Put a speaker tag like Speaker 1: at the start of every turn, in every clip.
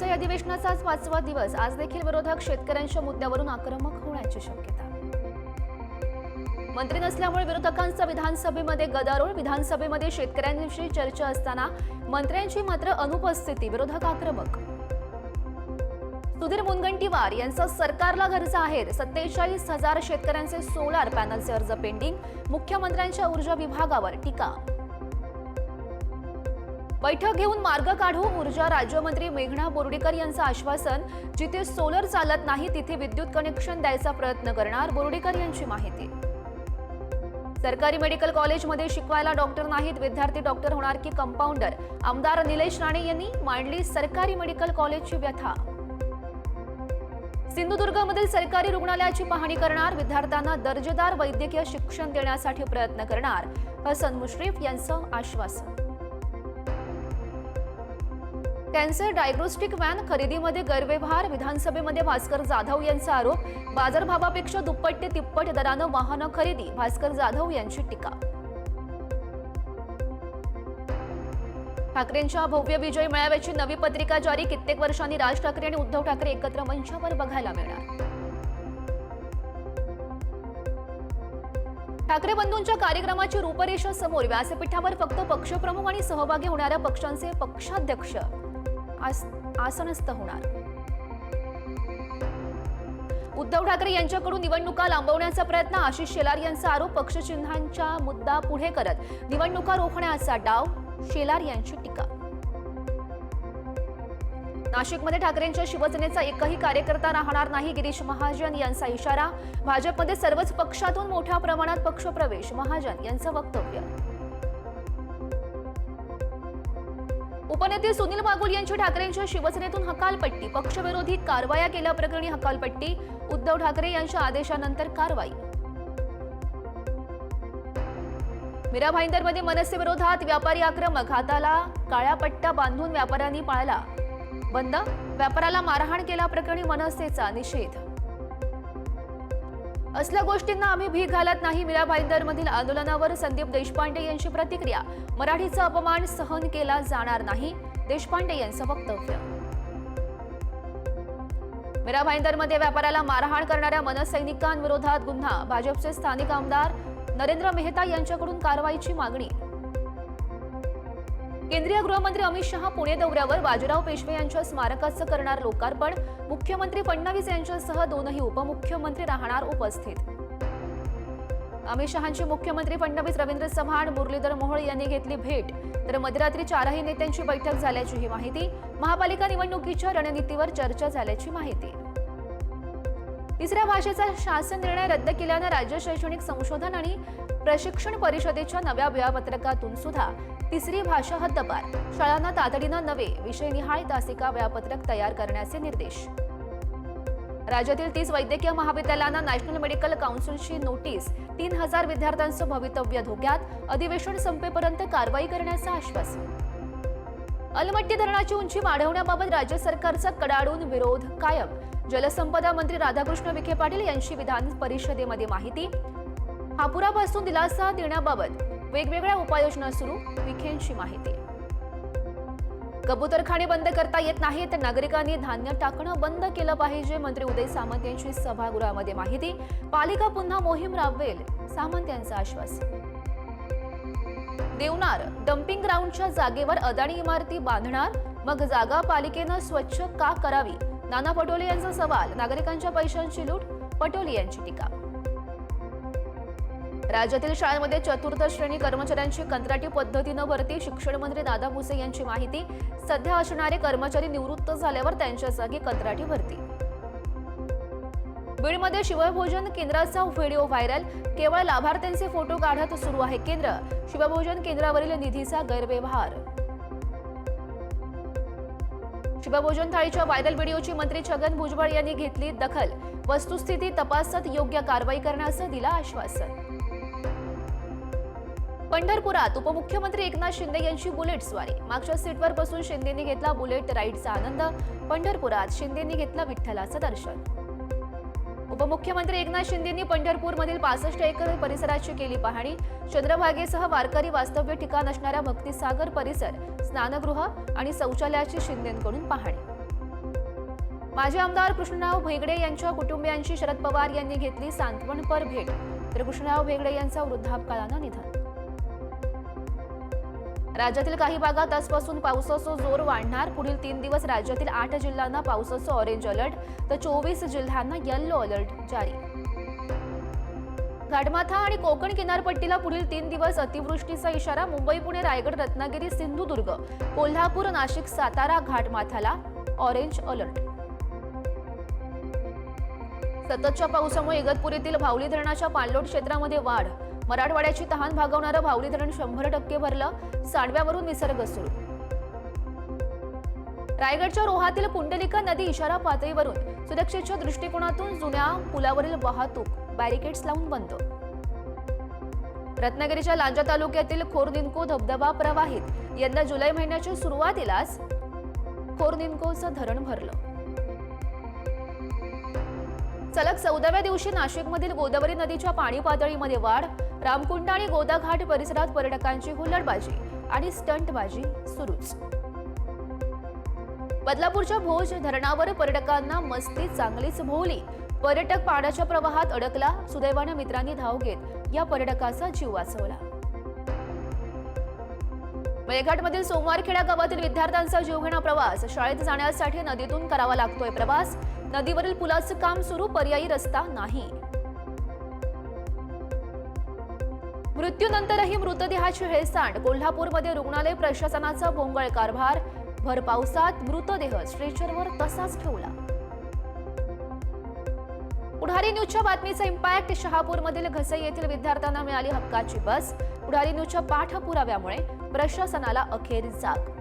Speaker 1: संसद अधिवेशनाचा आज पाचवा दिवस. आज देखील विरोधक शेतकऱ्यांच्या मुद्द्यावरून आक्रमक होण्याची शक्यता. मंत्री नसल्यामुळे विरोधकांचा विधानसभेमध्ये गदारोळ. विधानसभेमध्ये शेतकऱ्यांविषयी चर्चा असताना मंत्र्यांची मात्र अनुपस्थिती विरोधक आक्रमक. सुधीर मुनगंटीवार यांचा सरकारला घरचा आहेर. सत्तेचाळीस हजार शेतकऱ्यांचे सोलार पॅनलचे अर्ज पेंडिंग. मुख्यमंत्र्यांच्या ऊर्जा विभागावर टीका. बैठक घेऊन मार्ग काढू. ऊर्जा राज्यमंत्री मेघना बोर्डीकर यांचं आश्वासन जिथे सोलर चालत नाही तिथे विद्युत कनेक्शन द्यायचा प्रयत्न करणार बोर्डीकर यांची माहिती. सरकारी मेडिकल कॉलेजमध्ये शिकवायला डॉक्टर नाहीत विद्यार्थी डॉक्टर होणार की कंपाऊंडर आमदार निलेश राणे यांनी मांडली सरकारी मेडिकल कॉलेजची व्यथा. सिंधुदुर्गमधील सरकारी रुग्णालयाची पाहणी करणार विद्यार्थ्यांना दर्जेदार वैद्यकीय शिक्षण देण्यासाठी प्रयत्न करणार हसन मुश्रीफ यांचं आश्वासन. कॅन्सर डायग्नोस्टिक व्हॅन खरेदीमध्ये गैरव्यवहार विधानसभेमध्ये भास्कर जाधव यांचा आरोप बाजारभावापेक्षा दुप्पट ते तिप्पट दरानं वाहनं खरेदी भास्कर जाधव यांची टीका. ठाकरेंच्या भव्य विजय मेळाव्याची नवी पत्रिका जारी कित्येक वर्षांनी राज ठाकरे आणि उद्धव ठाकरे एकत्र मंचावर बघायला मिळणार. ठाकरे बंधूंच्या कार्यक्रमाची रूपरेषा समोर व्यासपीठावर फक्त पक्षप्रमुख आणि सहभागी होणाऱ्या पक्षांचे पक्षाध्यक्ष. आस- आसनस्थ होणार. उद्धव ठाकरे यांच्याकडून निवडणुका लांबवण्याचा प्रयत्न आशिष शेलार यांचा आरोप पक्षचिन्हांचा मुद्दा पुढे करत निवडणुका रोखण्याचा डाव शेलार यांची टीका. नाशिकमध्ये ठाकरेंच्या शिवसेनेचा एकही कार्यकर्ता राहणार नाही गिरीश महाजन यांचा इशारा भाजपमध्ये सर्वच पक्षातून मोठ्या प्रमाणात पक्षप्रवेश महाजन यांचं वक्तव्य. उपनेते सुनील बागुल यांची ठाकरेंच्या शिवसेनेतून हकालपट्टी पक्षविरोधी कारवाया केल्याप्रकरणी हकालपट्टी उद्धव ठाकरे यांच्या आदेशानंतर कारवाई. मीरा भाईंदरमध्ये मनसे विरोधात व्यापारी आक्रमक हाताला काळ्या पट्ट्या बांधून व्यापाऱ्यांनी पाळला. बंद व्यापाराला मारहाण केल्याप्रकरणी मनसेचा निषेध. असल्या गोष्टींना आम्ही भीक घालत नाही. मीरा भाईंदरमधील आंदोलनावर संदीप देशपांडे यांची प्रतिक्रिया. मराठीचा अपमान सहन केला जाणार नाही. देशपांडे यांचं वक्तव्य. मीरा भाईंदरमध्ये व्यापाराला मारहाण करणाऱ्या मनसैनिकांविरोधात गुन्हा. भाजपचे स्थानिक आमदार नरेंद्र मेहता यांच्याकडून कारवाईची मागणी. केंद्रीय गृहमंत्री अमित शहा पुणे दौऱ्यावर. बाजीराव पेशवे यांच्या स्मारकाचं करणार लोकार्पण. मुख्यमंत्री फडणवीस यांच्यासह दोनही उपमुख्यमंत्री राहणार उपस्थित. अमित शहांची मुख्यमंत्री फडणवीस रवींद्र चव्हाण मुरलीधर मोहोळ यांनी घेतली भेट. तर मध्यरात्री चारही नेत्यांची बैठक झाल्याची ही माहिती. महापालिका निवडणुकीच्या रणनीतीवर चर्चा झाल्याची माहिती. तिसऱ्या भाषेचा शासन निर्णय रद्द केल्यानं राज्य शैक्षणिक संशोधन आणि प्रशिक्षण परिषदेच्या नव्या वेळापत्रकातून सुद्धा तिसरी भाषा हद्दपार शाळांना तातडीनं नवे विषयनिहाय तासिका वेळापत्रक तयार करण्याचे निर्देश. राज्यातील तीस वैद्यकीय महाविद्यालयांना नॅशनल मेडिकल काउन्सिलची नोटीस तीन हजार विद्यार्थ्यांचं भवितव्य धोक्यात अधिवेशन संपेपर्यंत कारवाई करण्याचं आश्वासन. अलमट्टी धरणाची उंची वाढवण्याबाबत राज्य सरकारचा कडाडून विरोध कायम. जलसंपदा मंत्री राधाकृष्ण विखे पाटील यांची विधान परिषदेमध्ये माहिती. हापुरापासून दिलासा देण्याबाबत वेगवेगळ्या उपाययोजना सुरू विखेंची माहिती. कबूतरखाने बंद करता येत नाही तर नागरिकांनी धान्य टाकणं बंद केलं पाहिजे मंत्री उदय सामंत यांची सभागृहामध्ये माहिती. पालिका पुन्हा मोहीम राबवेल सामंत यांचं आश्वासन. देवनार डम्पिंग ग्राउंडच्या जागेवर अदाणी इमारती बांधणार मग जागा पालिकेनं स्वच्छ का करावी? नाना पटोले यांचा सवाल नागरिकांच्या पैशांची लूट पटोले यांची टीका. राज्यातील शाळांमध्ये चतुर्थ श्रेणी कर्मचाऱ्यांची कंत्राटी पद्धतीनं भरती शिक्षण मंत्री दादा भुसे यांची माहिती. सध्या असणारे कर्मचारी निवृत्त झाल्यावर त्यांच्या जागी कंत्राटी भरती. बीडमध्ये शिवभोजन केंद्राचा व्हिडिओ व्हायरल. केवळ लाभार्थ्यांचे फोटो काढत सुरू आहे केंद्र. शिवभोजन केंद्रावरील निधीचा गैरव्यवहार. शिवभोजन थाळीच्या व्हायरल व्हिडिओची मंत्री छगन भुजबळ यांनी घेतली दखल. वस्तुस्थिती तपासत योग्य कारवाई करण्याचं दिलं आश्वासन. पंढरपुरात उपमुख्यमंत्री एकनाथ शिंदे यांची बुलेट स्वारी. मागच्या सीटवर बसून शिंदेनी घेतला बुलेट राईडचा आनंद. पंढरपुरात शिंदेनी घेतला विठ्ठलाचं दर्शन. उपमुख्यमंत्री एकनाथ शिंदेंनी पंढरपूरमधील पासष्ट एकर परिसराची केली पाहणी. चंद्रभागेसह वारकरी वास्तव्य ठिकाण असणाऱ्या भक्तिसागर परिसर स्नानगृह आणि शौचालयाची शिंदेकडून पाहणी. माजी आमदार कृष्णराव भेगडे यांच्या कुटुंबियांची शरद पवार यांनी घेतली सांत्वनपर भेट. तर कृष्णराव भेगडे यांचा वृद्धापकाळानं निधन. राज्यातील काही भागात आजपासून पावसाचा जोर वाढणार. पुढील तीन दिवस राज्यातील आठ जिल्ह्यांना पावसाचं ऑरेंज अलर्ट तर चोवीस जिल्ह्यांना येल्लो अलर्ट जारी. घाटमाथा आणि कोकण किनारपट्टीला पुढील तीन दिवस अतिवृष्टीचा इशारा मुंबई पुणे रायगड रत्नागिरी सिंधुदुर्ग कोल्हापूर नाशिक सातारा घाटमाथाला ऑरेंज अलर्ट सततच्या पावसामुळे इगतपुरीतील भावली धरणाच्या पाणलोट क्षेत्रामध्ये वाढ. मराठवाड्याची तहान भागवणारं भावली धरण शंभर टक्के भरलं सांडव्यावरून निसर्ग सुरू. रायगडच्या रोहातील पुंडलिका नदी इशारा पातळीवरून सुरक्षेच्या दृष्टिकोनातून जुन्या पुलावरील वाहतूक बॅरिकेड्स लावून बंद. रत्नागिरीच्या लांजा तालुक्यातील खोरनिंको धबधबा प्रवाहित यंदा जुलै महिन्याच्या सुरुवातीलाच खोरनिंकोचं धरण भरलं. सलग चौदाव्या दिवशी नाशिकमधील गोदावरी नदीच्या पाणी पातळीमध्ये वाढ रामकुंड आणि गोदाघाट परिसरात पर्यटकांची हुल्लडबाजी आणि स्टंटबाजी सुरूच. बदलापूरच्या भोज धरणावर पर्यटकांना मस्ती चांगलीच भोवली. पर्यटक पाण्याच्या प्रवाहात अडकला सुदैवानं मित्रांनी धाव घेत या पर्यटकाचा जीव वाचवला. मेळघाटमधील सोमवारखेडा गावातील विद्यार्थ्यांचा जीवघेणा प्रवास शाळेत जाण्यासाठी नदीतून करावा लागतोय प्रवास नदीवरील पुलाचं काम सुरू पर्यायी रस्ता नाही. मृत्यूनंतरही मृतदेहाची हेळसांड. कोल्हापूरमध्ये रुग्णालय प्रशासनाचा भोंगळ कारभार. भर पावसात मृतदेह स्ट्रेचरवर तसाच ठेवला. पुढारी न्यूजच्या बातमीचा इम्पॅक्ट. शहापूरमधील घसई येथील विद्यार्थ्यांना मिळाली हक्काची बस. पुढारी न्यूजच्या पाठपुराव्यामुळे प्रशासनाला अखेर जाग.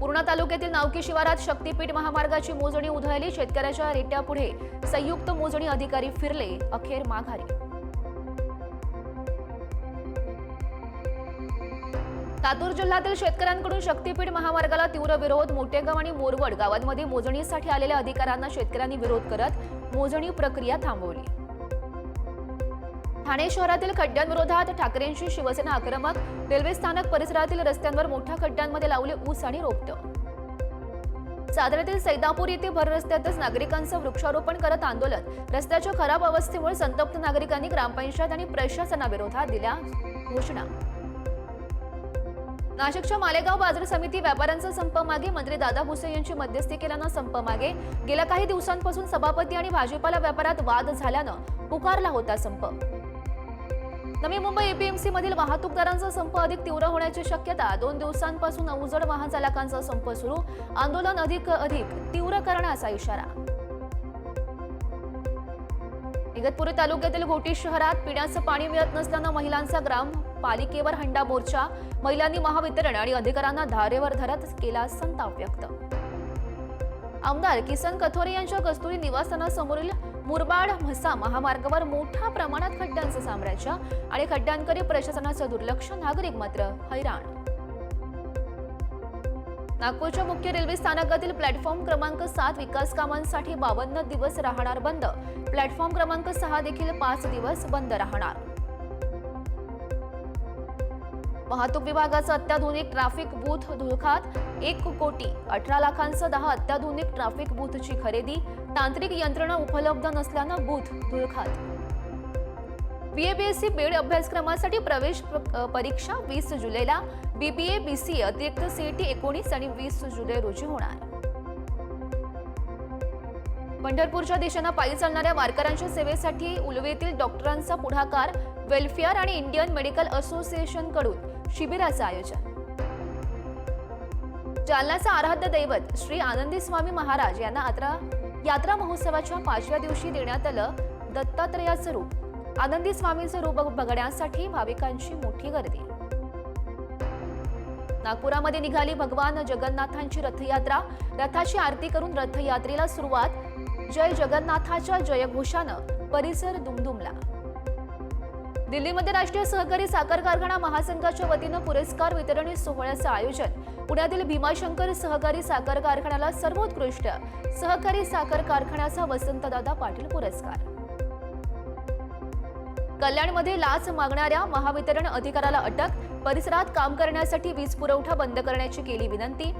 Speaker 1: पूर्णा तालुक्यातील नावकी शिवारात शक्तीपीठ महामार्गाची मोजणी उधळली. शेतकऱ्याच्या रेट्यापुढे संयुक्त मोजणी अधिकारी फिरले. अखेर माघारी. लातूर जिल्ह्यातील शेतकऱ्यांकडून शक्तीपीठ महामार्गाला तीव्र विरोध मोटेगाव आणि मोरवड गावांमध्ये मोजणीसाठी आलेल्या अधिकाऱ्यांना शेतकऱ्यांनी विरोध करत मोजणी प्रक्रिया थांबवली. ठाणे शहरातील खड्ड्यांविरोधात ठाकरेंशी शिवसेना आक्रमक रेल्वे स्थानक परिसरातील रस्त्यांवर मोठ्या खड्ड्यांमध्ये लावले ऊस आणि रोपटं. साताऱ्यातील सैदापूर येथे भर रस्त्यातच नागरिकांचं वृक्षारोपण करत आंदोलन. रस्त्याच्या खराब अवस्थेमुळे संतप्त नागरिकांनी ग्रामपंचायत आणि प्रशासनाविरोधात दिल्या घोषणा. नाशिकच्या मालेगाव बाजार समिती व्यापाऱ्यांचा संप मागे मंत्री दादा भुसे यांची मध्यस्थी केल्यानं संप मागे. गेल्या काही दिवसांपासून सभापती आणि भाजीपाला व्यापारात वाद झाल्यानं पुकारला होता संप. नवी मुंबई एपीएमसी मधील वाहतूकदारांचा संप अधिक तीव्र होण्याची शक्यता दोन दिवसांपासून अवजड वाहन चालकांचा संप सुरू आंदोलन अधिक अधिक तीव्र करण्याचा इशारा. इगतपुरी तालुक्यातील घोटी शहरात पिण्याचं पाणी मिळत नसल्यानं महिलांचा ग्राम पालिकेवर हंडा मोर्चा महिलांनी महावितरण आणि अधिकाऱ्यांना धारेवर धरत केला संताप व्यक्त. आमदार किसन कथोरे यांच्या कस्तुरी निवासस्थानासमोरील मुरबाड म्हसा महामार्गावर मोठ्या प्रमाणात खड्ड्यांचं साम्राज्य आणि खड्ड्यांकडे प्रशासनाचं दुर्लक्ष नागरिक मात्र हैराण. नागपूरच्या मुख्य रेल्वे स्थानकातील प्लॅटफॉर्म क्रमांक सात विकास कामांसाठी बावन्न दिवस राहणार बंद. प्लॅटफॉर्म क्रमांक सहा देखील पाच दिवस बंद राहणार. वाहतूक विभागाचं अत्याधुनिक ट्रॅफिक बूथ धुळखात एक कोटी अठरा लाखांचं दहा अत्याधुनिक ट्रॅफिक बूथची खरेदी. तांत्रिक यंत्रणा उपलब्ध नसल्यानं बूथ धुळखात. बीएबीएससी बीड अभ्यासक्रमासाठी प्रवेश परीक्षा वीस जुलैला. बीबीए बीसीए अतिरिक्त सीईटी एकोणीस आणि वीस जुलै रोजी होणार. पंढरपूरच्या दिशेनं पायी चालणाऱ्या वारकऱ्यांच्या सेवेसाठी उलवेतील डॉक्टरांचा पुढाकार. वेलफेअर आणि इंडियन मेडिकल असोसिएशनकडून शिबिराचं आयोजन. जालन्याचं आराध्य दैवत श्री आनंदी स्वामी महाराज यांना यात्रा यात्रा महोत्सवाच्या पाचव्या दिवशी देण्यात आलं दत्तात्रेयाचं रूप. आनंदी स्वामीचं रूप बघण्यासाठी भाविकांची मोठी गर्दी. नागपुरामध्ये निघाली भगवान जगन्नाथांची रथयात्रा. रथाची आरती करून रथयात्रेला सुरुवात. जय जगन्नाथाच्या जयघोषानं परिसर दुमदुमला. दिल्लीमध्ये राष्ट्रीय सहकारी साखर कारखाना महासंघाच्या वतीनं पुरस्कार वितरण सोहळ्याचं आयोजन. पुण्यातील भीमाशंकर सहकारी साखर कारखान्याला सर्वोत्कृष्ट सहकारी साखर कारखान्याचा वसंतदादा पाटील पुरस्कार. कल्याणमध्ये लाच मागणाऱ्या महावितरण अधिकाऱ्याला अटक परिसरात काम करण्यासाठी वीज पुरवठा बंद करण्याची केली विनंती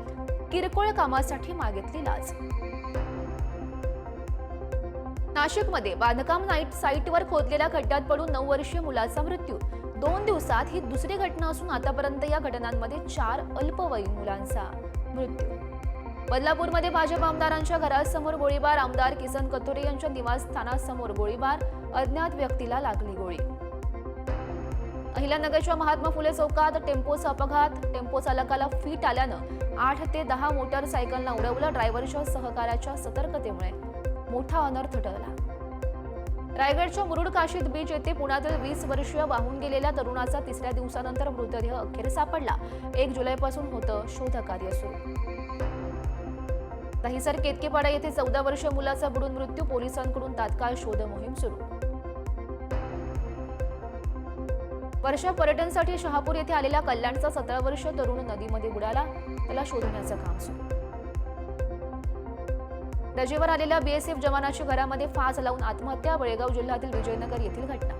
Speaker 1: किरकोळ कामासाठी मागितली लाच. नाशिकमध्ये बांधकाम नाईट साईटवर खोदलेल्या खड्ड्यात पडून नऊ वर्षीय मुलाचा मृत्यू. दोन दिवसात ही दुसरी घटना असून आतापर्यंत या घटनांमध्ये चार अल्पवयीन मुलांचा मृत्यू. बदलापूरमध्ये भाजप आमदारांच्या घरासमोर गोळीबार आमदार किसन कथोरे यांच्या निवासस्थानासमोर गोळीबार अज्ञात व्यक्तीला लागली गोळी. अहिल्यानगरच्या महात्मा फुले चौकात टेम्पोचा अपघात टेम्पो चालकाला फीट आल्यानं आठ ते दहा मोटरसायकलना उडवलं ड्रायव्हरच्या सहकाऱ्याच्या सतर्कतेमुळे. मोठा अनर्थ टळला. रायगडच्या मुरुड काशीद बीच येथे पुण्यातील वीस वर्षीय वाहून गेलेल्या तरुणाचा तिसऱ्या दिवसानंतर मृतदेह अखेर सापडला. एक जुलैपासून होतं शोधकार्य सुरू. दहिसर केतकेपाडा येथे चौदा वर्ष मुलाचा बुडून मृत्यू पोलिसांकडून तात्काळ शोध मोहीम सुरू. वर्षा पर्यटनसाठी शहापूर येथे आलेला कल्याणचा सतरा वर्ष तरुण नदीमध्ये बुडाला. त्याला शोधण्याचं काम सुरू. रजेवर आलेल्या बीएसएफ जवानाची घरामध्ये फास लावून आत्महत्या बेळगाव जिल्ह्यातील विजयनगर येथील घटना.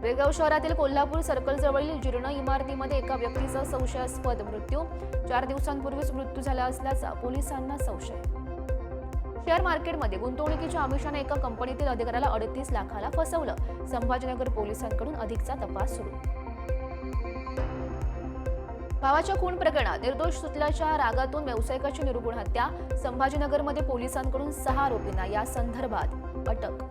Speaker 1: बेळगाव शहरातील कोल्हापूर सर्कलजवळील जीर्ण इमारतीमध्ये एका व्यक्तीचा संशयास्पद मृत्यू. चार दिवसांपूर्वीच मृत्यू झाला असल्याचा पोलिसांना संशय. शेअर मार्केटमध्ये गुंतवणुकीच्या आमिषाने एका कंपनीतील अधिकाऱ्याला अडतीस लाखाला फसवलं. संभाजीनगर पोलिसांकडून अधिकचा तपास सुरू. भावाच्या खून प्रकरणात निर्दोष सुटल्याच्या रागातून व्यावसायिकाची निर्गुण हत्या संभाजीनगरमध्ये पोलिसांकडून सहा आरोपींना या संदर्भात अटक.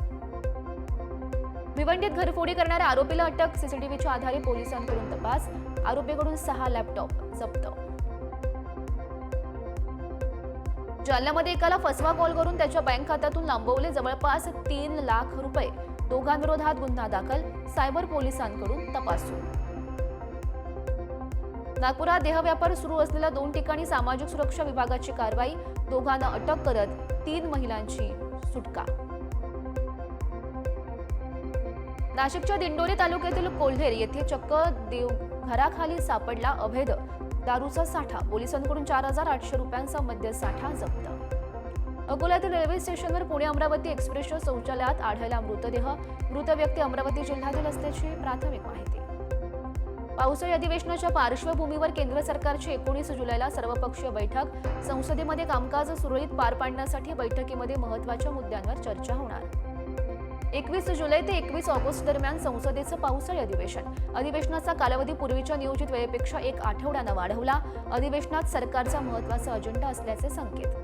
Speaker 1: भिवंडीत घरफोडी करणाऱ्या आरोपीला अटक सीसीटीव्हीच्या आधारे पोलिसांकडून तपास आरोपीकडून सहा लॅपटॉप जप्त. जालन्यामध्ये एकाला फसवा कॉल करून त्याच्या बँक खात्यातून लांबवले जवळपास तीन लाख रुपये. दोघांविरोधात गुन्हा दाखल सायबर पोलिसांकडून तपासून सुरू. नागपुरात देहव्यापार सुरू असलेल्या दोन ठिकाणी सामाजिक सुरक्षा विभागाची कारवाई दोघांना अटक करत तीन महिलांची सुटका. नाशिकच्या दिंडोरी तालुक्यातील कोल्हेर येथे चक्क देव घराखाली सापडला अवैध दारूचा साठा पोलिसांकडून चार हजार आठशे रुपयांचा मद्य साठा जप्त. अकोल्यातील रेल्वे स्टेशनवर पुणे अमरावती एक्सप्रेसच्या शौचालयात आढळला मृतदेह. मृत व्यक्ती अमरावती जिल्ह्यातील असल्याची प्राथमिक माहिती. पावसाळी अधिवेशनाच्या पार्श्वभूमीवर केंद्र सरकारची एकोणीस जुलैला सर्वपक्षीय बैठक. संसदेमध्ये कामकाज सुरळीत पार पाडण्यासाठी बैठकीमध्ये महत्त्वाच्या मुद्द्यांवर चर्चा होणार. एकवीस जुलै ते एकवीस ऑगस्ट दरम्यान संसदेचं पावसाळी अधिवेशन. अधिवेशनाचा कालावधी पूर्वीच्या नियोजित वेळेपेक्षा एक आठवड्यानं वाढवला. अधिवेशनात सरकारचा महत्त्वाचा अजेंडा असल्याचे संकेत.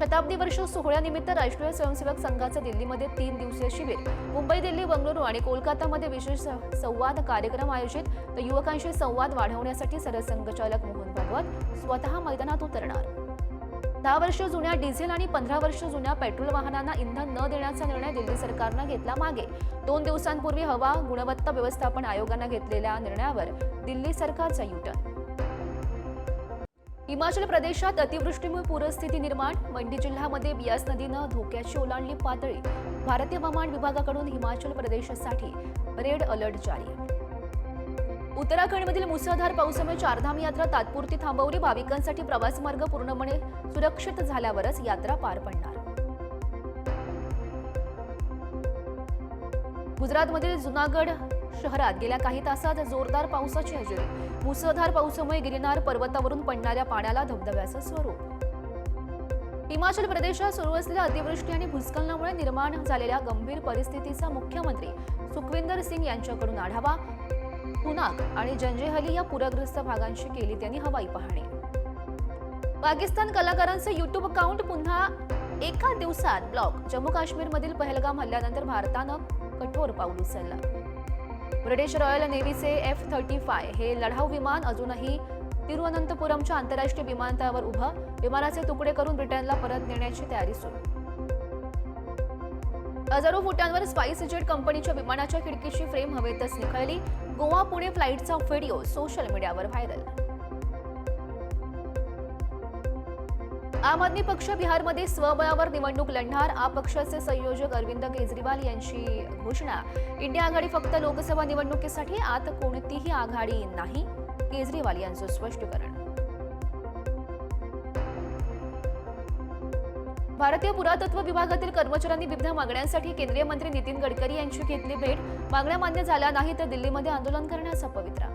Speaker 1: शताब्दी वर्ष सोहळ्यानिमित्त राष्ट्रीय स्वयंसेवक संघाचं दिल्लीमध्ये तीन दिवसीय शिबिर. मुंबई दिल्ली बंगळुरू आणि कोलकातामध्ये विशेष संवाद कार्यक्रम आयोजित. तर युवकांशी संवाद वाढवण्यासाठी सरसंघचालक मोहन भागवत स्वतः मैदानात उतरणार. दहा वर्ष जुन्या डिझेल आणि पंधरा वर्ष जुन्या पेट्रोल वाहनांना इंधन न देण्याचा निर्णय दिल्ली सरकारनं घेतला मागे. दोन दिवसांपूर्वी हवा गुणवत्ता व्यवस्थापन आयोगानं घेतलेल्या निर्णयावर दिल्ली सरकारचा युटर्न हिमाचल प्रदेशात अतिवृष्टीमुळे पूरस्थिती निर्माण. मंडी जिल्ह्यामध्ये बियास नदीनं धोक्याची ओलांडली पातळी. भारतीय हवामान विभागाकडून हिमाचल प्रदेशासाठी रेड अलर्ट जारी. उत्तराखंडमधील मुसळधार पावसामुळे चारधाम यात्रा तात्पुरती थांबवली. भाविकांसाठी प्रवास मार्ग पूर्णपणे सुरक्षित झाल्यावरच यात्रा पार पडणार. गुजरातमधील जुनागड शहरात गेल्या काही तासात जोरदार पावसाची हजेरी. मुसळधार पावसामुळे गिरनार पर्वतावरून पडणाऱ्या पाण्याला धबधब्याचं स्वरूप. हिमाचल प्रदेशात सुरू असलेल्या अतिवृष्टी आणि भूस्खलनामुळे निर्माण झालेल्या गंभीर परिस्थितीचा मुख्यमंत्री सुखविंदर सिंग यांच्याकडून आढावा. पुनाक आणि जंजेहली या पूरग्रस्त भागांशी केली त्यांनी हवाई पाहणी. पाकिस्तान कलाकारांचे युट्यूब अकाउंट पुन्हा एका दिवसात ब्लॉक जम्मू काश्मीरमधील पहलगाम हल्ल्यानंतर भारतानं कठोर पाऊल उचललं. ब्रिटिश रॉयल नेव्हीचे एफ थर्टी फाय हे लढाऊ विमान अजूनही तिरुअनंतपुरमच्या आंतरराष्ट्रीय विमानतळावर उभं. विमानाचे तुकडे करून ब्रिटनला परत नेण्याची तयारी सुरू. हजारो फुटांवर स्पाइस जेट कंपनीच्या विमानाच्या खिडकीची फ्रेम हवेतच निखळली. गोवा पुणे फ्लाईटचा व्हिडिओ सोशल मीडियावर व्हायरल. आम आदमी पक्ष बिहारमध्ये स्वबळावर निवडणूक लढणार. आ पक्षाचे संयोजक अरविंद केजरीवाल यांची घोषणा. इंडिया आघाडी फक्त लोकसभा निवडणुकीसाठी आत कोणतीही आघाडी नाही? केजरीवाल यांचं स्पष्टीकरण. भारतीय पुरातत्व विभागातील कर्मचाऱ्यांनी विविध मागण्यांसाठी केंद्रीय मंत्री नितीन गडकरी यांची घेतली भेट. मागण्या मान्य झाल्या नाही तर दिल्लीमध्ये आंदोलन करण्याचा पवित्रा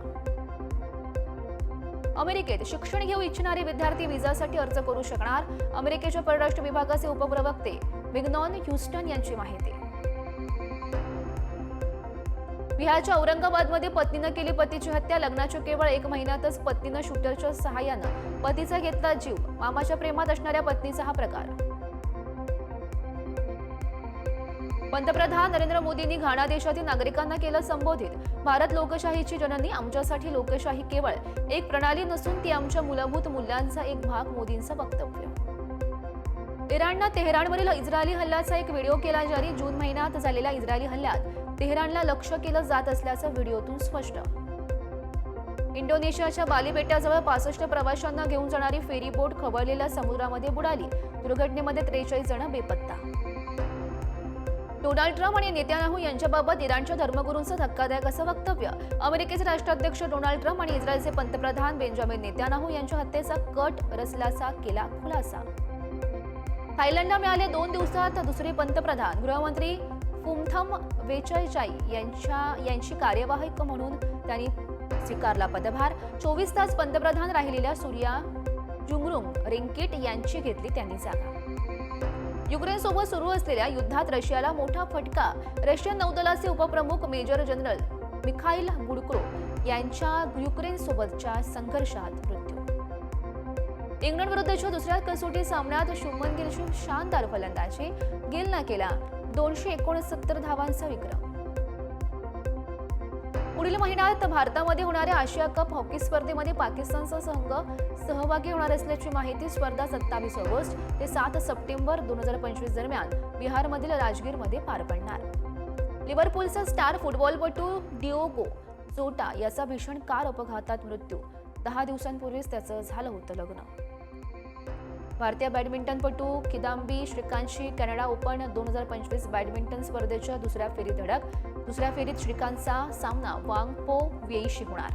Speaker 1: अमेरिकेत शिक्षण घेऊ इच्छिणारे विद्यार्थी विजासाठी अर्ज करू शकणार. अमेरिकेच्या परराष्ट्र विभागाचे उपप्रवक्ते विग्नॉन ह्युस्टन यांची माहिती. बिहारच्या औरंगाबादमध्ये पत्नीनं केली पतीची हत्या. लग्नाच्या केवळ एक महिन्यातच पत्नीनं शूटरच्या सहाय्यानं पतीचा घेतला जीव. मामाच्या प्रेमात असणाऱ्या पत्नीचा हा प्रकार. पंतप्रधान नरेंद्र मोदींनी घाणा देशातील नागरिकांना केलं संबोधित. भारत लोकशाहीची जननी आमच्यासाठी लोकशाही केवळ एक प्रणाली नसून ती आमच्या मूलभूत मूल्यांचा एक भाग मोदींचं वक्तव्य. इराणनं तेहरानवरील इस्रायली हल्ल्याचा एक व्हिडिओ केला जारी. जून महिन्यात झालेल्या इस्रायली हल्ल्यात तेहरानला लक्ष केलं जात असल्याचं व्हिडिओतून स्पष्ट. इंडोनेशियाच्या बाली बेटाजवळ पासष्ट प्रवाशांना घेऊन जाणारी फेरी बोट खवळलेल्या समुद्रामध्ये बुडाली. दुर्घटनेमध्ये त्रेचाळीस जण बेपत्ता. डोनाल्ड ट्रम्प आणि नेत्यानाहू यांच्याबाबत इराणच्या धर्मगुरूंचं धक्कादायक असं वक्तव्य. अमेरिकेचे राष्ट्राध्यक्ष डोनाल्ड ट्रम्प आणि इस्रायलचे पंतप्रधान बेंजामिन नेत्यानाहू यांच्या हत्येचा कट रचल्याचा केला खुलासा. थायलंडला मिळाले दोन दिवसात दुसरे पंतप्रधान. गृहमंत्री फुमथम वेचयचाई यांच्या यांची कार्यवाहक म्हणून त्यांनी स्वीकारला पदभार. चोवीस तास पंतप्रधान राहिलेल्या सूर्या जुंगरुंग रिंकिट यांची घेतली त्यांनी जागा. युक्रेनसोबत सुरू असलेल्या युद्धात रशियाला मोठा फटका. रशियन नौदलाचे उपप्रमुख मेजर जनरल मिखाईल गुडक्रो यांच्या युक्रेनसोबतच्या संघर्षात मृत्यू. इंग्लंड विरुद्धच्या दुसऱ्या कसोटी सामन्यात शुभमन गिलची शानदार फलंदाजी. गिलनं केला दोनशे एकोणसत्तर धावांचा विक्रम. पुढील महिन्यात भारतामध्ये होणाऱ्या आशिया कप हॉकी स्पर्धेमध्ये पाकिस्तानचा संघ सहभागी होणार असल्याची माहिती स्पर्धा सत्तावीस ऑगस्ट ते सात सप्टेंबर दोन हजार पंचवीस दरम्यान बिहारमधील राजगीरमध्ये पार पडणार. लिव्हरपूलचा स्टार फुटबॉलपटू डिओगो जोटा याचा भीषण कार अपघातात मृत्यू. दहा दिवसांपूर्वीच त्याचं झालं होतं लग्न. भारतीय बॅडमिंटनपटू किदांबी श्रीकांतशी कॅनडा ओपन दोन हजार पंचवीस बॅडमिंटन स्पर्धेच्या दुसऱ्या फेरीत धडक दुसऱ्या फेरीत श्रीकांतचा सामना वांग पो वेईशी होणार.